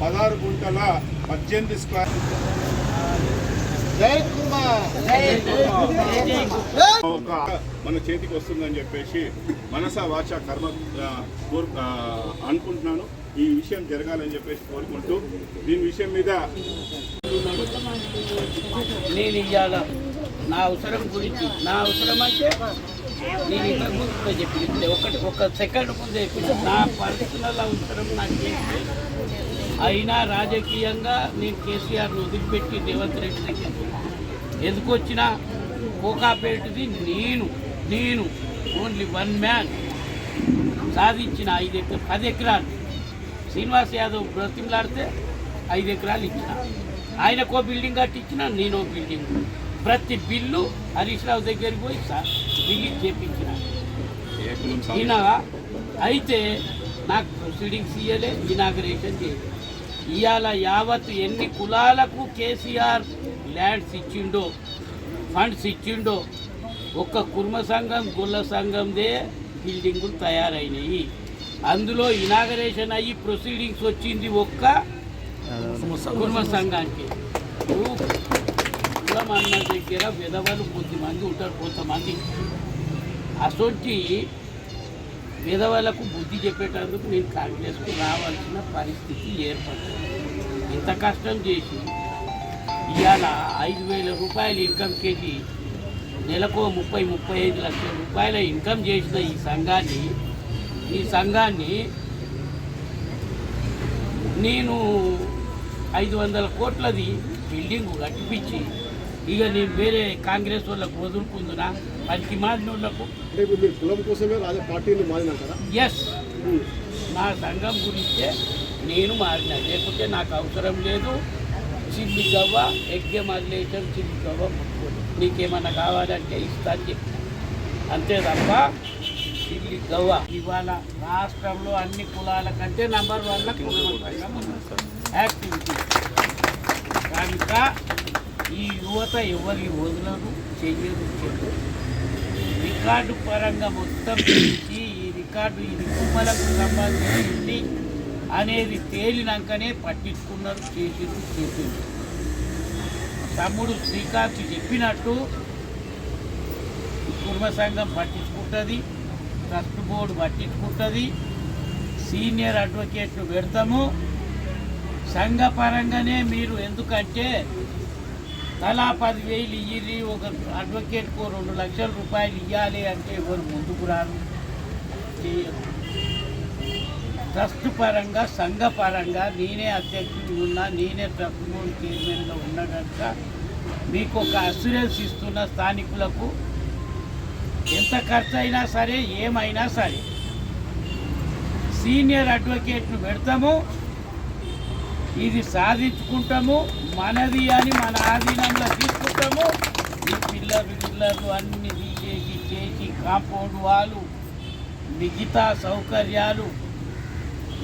పదహారు గుంటల పద్దెనిమిది స్క్వేర్. ఒక మన చేతికి వస్తుందని చెప్పేసి మనస వాచ కర్మ కోరు- అనుకుంటున్నాను. ఈ విషయం జరగాలని చెప్పేసి కోరుకుంటూ దీని విషయం మీద నేను ఇవాళ నా అవసరం గురించి. నా అవసరం అంటే నేను ఇంతకు ముందు కూడా చెప్పింది ఒకటి ఒక సెకండ్ ముందే చెప్పిన. నా పర్సనల్ అవసరం నాకు అయినా రాజకీయంగా నేను కేసీఆర్ను వదిలిపెట్టి రేవంత్ రెడ్డి దగ్గర ఎందుకు వచ్చినా కోకాపేటది నేను నేను ఓన్లీ వన్ మ్యాన్. సాధించిన ఐదు ఎకరా పది ఎకరాలు. శ్రీనివాస్ యాదవ్ బ్రతిమలాడితే ఐదు ఎకరాలు ఇచ్చిన. ఆయనకో బిల్డింగ్ కట్టించిన నేను ఓ బిల్డింగ్. ప్రతి బిల్లు హరీష్ రావు దగ్గరికి పోయి సార్ బిల్లు చేపించిన. ఈయన అయితే నాకు ప్రొసీడింగ్స్ ఇయ్యలే ఇనాగరేషన్ చేయలేదు ఇవాళ యావత్ ఎన్ని కులాలకు కేసీఆర్ ల్యాండ్స్ ఇచ్చిండో ఫండ్స్ ఇచ్చిండో ఒక్క కుర్మ సంఘం గుల్ల సంఘందే బిల్డింగులు తయారైనాయి. అందులో ఇనాగరేషన్ అయ్యి ప్రొసీడింగ్స్ వచ్చింది ఒక్క కుర్మ సంఘానికి ఇప్పుడు కులం అన్న దగ్గర విధవలు కొద్దిమంది ఉంటారు కొంతమంది. అసొంటి విధవలకు బుద్ధి చెప్పేటందుకు నేను కాంగ్రెస్కు రావాల్సిన పరిస్థితి ఏర్పడింది ఇంత కష్టం చేసి ఇవాళ ఐదు వేల రూపాయలు ఇన్కమ్ కేజీ నెలకు ముప్పై ముప్పై ఐదు లక్షల రూపాయల ఇన్కమ్ చేసిన ఈ సంఘాన్ని ఈ సంఘాన్ని నేను ఐదు వందల కోట్లది బిల్డింగ్ కట్టిపించి ఇక నేను వేరే కాంగ్రెస్ వాళ్ళకు వదులుకుందునా? పనికి ఇప్పుడు మీరు కులం కోసమే రాజా పార్టీని మారినంటారా? ఎస్ నా సంఘం గురించే నేను మారిన. లేకపోతే నాకు అవసరం లేదు. చిల్లి గవ్వ ఎగ్గే మదిలేయటం చిల్లి గవ్వ నీకేమన్నా కావాలంటే ఇస్తాను చెప్పి అంతే తప్ప చిల్లి గవ్వ ఇవాళ రాష్ట్రంలో అన్ని కులాల కంటే నంబర్ వన్ యాక్టివిటీ కనుక ఈ యువత ఎవరి వదలరు చెయ్యరు చెయ్యరు రికార్డు పరంగా మొత్తం ఈ రికార్డు ఇది కుమ్మలకు సంబంధించింది అనేది తేలినాకనే పట్టించుకున్నారు చేసింది చేసింది తమ్ముడు శ్రీకాంత్ చెప్పినట్టు కుటుంబ సంఘం పట్టించుకుంటుంది ట్రస్ట్ బోర్డు పట్టించుకుంటుంది సీనియర్ అడ్వకేట్లు పెడతాము. సంఘపరంగానే మీరు ఎందుకంటే తలా పదివేలు ఇయ్యి ఒక అడ్వకేట్కు రెండు లక్షల రూపాయలు ఇవ్వాలి అంటే ఎవరు ముందుకు రారు? చేయరు. ట్రస్ట్ పరంగా సంఘ పరంగా నేనే అధ్యక్షుడు ఉన్నా నేనే ట్రస్ట్ బోర్డు చైర్మన్గా ఉన్నా కనుక మీకు ఒక అస్యూరెన్స్ ఇస్తున్న స్థానికులకు ఎంత ఖర్చు అయినా సరే ఏమైనా సరే సీనియర్ అడ్వకేట్ను పెడతాము. ఇది సాధించుకుంటాము మనది అని మన ఆధీనంలో తీసుకుంటాము. ఈ పిల్లలు పిల్లలు అన్ని తీసేసి చేసి కాంపౌండ్ వాళ్ళు మిగతా సౌకర్యాలు.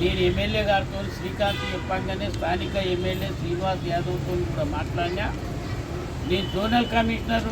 నేను ఎమ్మెల్యే గారితో శ్రీకాంత్ చెప్పంగానే స్థానిక ఎమ్మెల్యే శ్రీనివాస్ యాదవ్తో కూడా మాట్లాడినా. నేను జోనల్ కమిషనర్